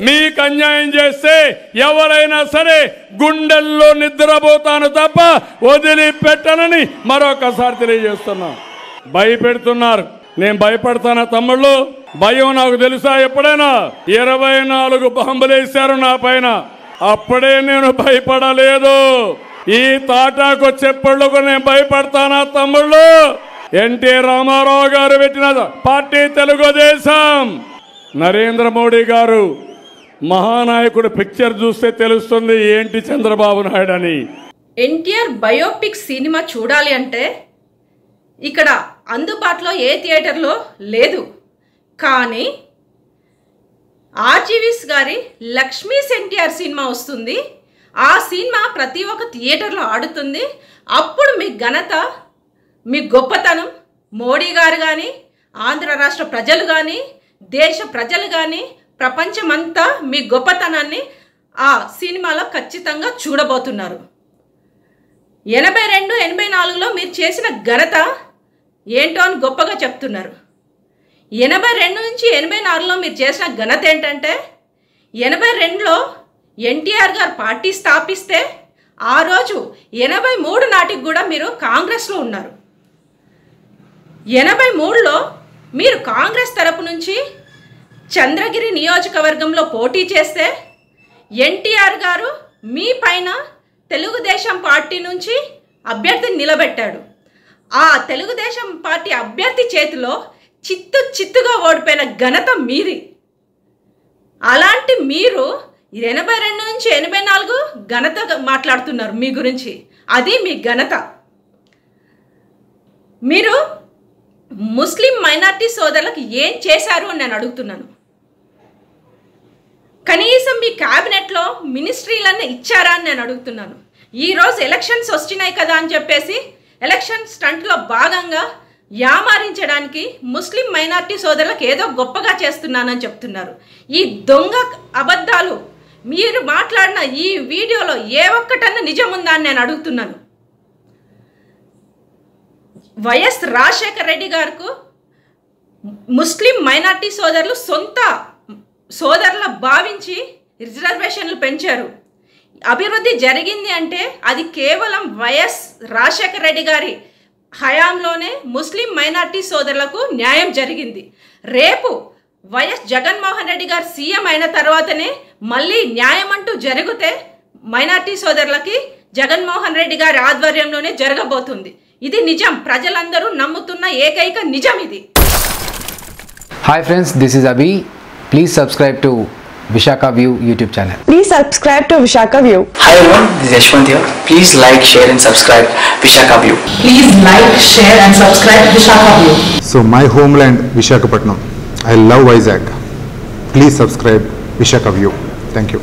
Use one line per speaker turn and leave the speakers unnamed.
మీకు అన్యాయం చేస్తే ఎవరైనా సరే గుండెల్లో నిద్రపోతాను తప్ప వదిలిపెట్టనని మరొకసారి తెలియజేస్తున్నా. భయపెడుతున్నారు. నేను భయపడతానా తమ్ముళ్ళు? భయం నాకు తెలుసా ఎప్పుడైనా? ఇరవై నాలుగు బాంబులేశారు నా పైన. అప్పుడే నేను భయపడలేదు. ఈ తాటాకు చెప్పళ్ళకు నేను భయపడతానా తమ్ముళ్ళు? ఎన్టీ రామారావు గారు పెట్టిన పార్టీ తెలుగుదేశం. నరేంద్ర మోడీ గారు మహానాయకుడు పిక్చర్ చూస్తే తెలుస్తుంది ఏంటి చంద్రబాబు నాయుడు అని
ఎన్టీఆర్ బయోపిక్ సినిమా చూడాలి అంటే ఇక్కడ అందుబాటులో ఏ థియేటర్లో లేదు. కానీ ఆర్జీవిస్ గారి లక్ష్మీస్ ఎన్టీఆర్ సినిమా వస్తుంది. ఆ సినిమా ప్రతి ఒక్క థియేటర్లో ఆడుతుంది. అప్పుడు మీ ఘనత మీ గొప్పతనం మోడీ గారు కానీ ఆంధ్ర రాష్ట్ర ప్రజలు కానీ దేశ ప్రజలు కానీ ప్రపంచమంతా మీ గొప్పతనాన్ని ఆ సినిమాలో ఖచ్చితంగా చూడబోతున్నారు. ఎనభై రెండు ఎనభై నాలుగులో మీరు చేసిన ఘనత ఏంటో అని గొప్పగా చెప్తున్నారు. ఎనభై రెండు నుంచి ఎనభై నాలుగులో మీరు చేసిన ఘనత ఏంటంటే ఎనభై రెండులో ఎన్టీఆర్ గారు పార్టీ స్థాపిస్తే ఆ రోజు ఎనభై మూడు నాటికి కూడా మీరు కాంగ్రెస్లో ఉన్నారు. ఎనభై మూడులో మీరు కాంగ్రెస్ తరపు నుంచి చంద్రగిరి నియోజకవర్గంలో పోటీ చేస్తే ఎన్టీఆర్ గారు మీ పైన తెలుగుదేశం పార్టీ నుంచి అభ్యర్థిని నిలబెట్టాడు. ఆ తెలుగుదేశం పార్టీ అభ్యర్థి చేతిలో చిత్తు చిత్తుగా ఓడిపోయిన ఘనత మీది. అలాంటి మీరు ఎనభై రెండు నుంచి ఎనభై నాలుగు ఘనత మాట్లాడుతున్నారు మీ గురించి. అది మీ ఘనత. మీరు ముస్లిం మైనార్టీ సోదరులకు ఏం చేశారు అని నేను అడుగుతున్నాను. కనీసం మీ క్యాబినెట్లో మినిస్ట్రీలన్నీ ఇచ్చారా అని నేను అడుగుతున్నాను. ఈరోజు ఎలక్షన్స్ వచ్చినాయి కదా అని చెప్పేసి ఎలక్షన్ స్టంట్లో భాగంగా యామారించడానికి ముస్లిం మైనార్టీ సోదరులకు ఏదో గొప్పగా చేస్తున్నానని చెప్తున్నారు. ఈ దొంగ అబద్ధాలు మీరు మాట్లాడిన ఈ వీడియోలో ఏ ఒక్కటన్నా నిజం ఉందా అని నేను అడుగుతున్నాను. వైఎస్ రాజశేఖర రెడ్డి గారికి ముస్లిం మైనార్టీ సోదరులు సొంత సోదరుల భావించి రిజర్వేషన్లు పెంచారు. అభివృద్ధి జరిగింది అంటే అది కేవలం వైఎస్ రాజశేఖర రెడ్డి గారి హయాంలోనే ముస్లిం మైనార్టీ సోదరులకు న్యాయం జరిగింది. రేపు వైఎస్ జగన్మోహన్ రెడ్డి గారు సీఎం అయిన తర్వాతనే మళ్ళీ న్యాయం అంటూ జరిగితే మైనార్టీ సోదరులకి జగన్మోహన్ రెడ్డి గారి ఆధ్వర్యంలోనే జరగబోతుంది. ఇది నిజం. ప్రజలందరూ నమ్ముతున్న ఏకైక నిజం ఇది.
Hi friends this is Abhi please subscribe to Visakha view
YouTube channel please subscribe to
Visakha view hi everyone this Yashwant here please like share and subscribe Visakha
view please like share and subscribe Visakha
view so my homeland Visakhapatnam I love Vizag please subscribe Visakha view
thank you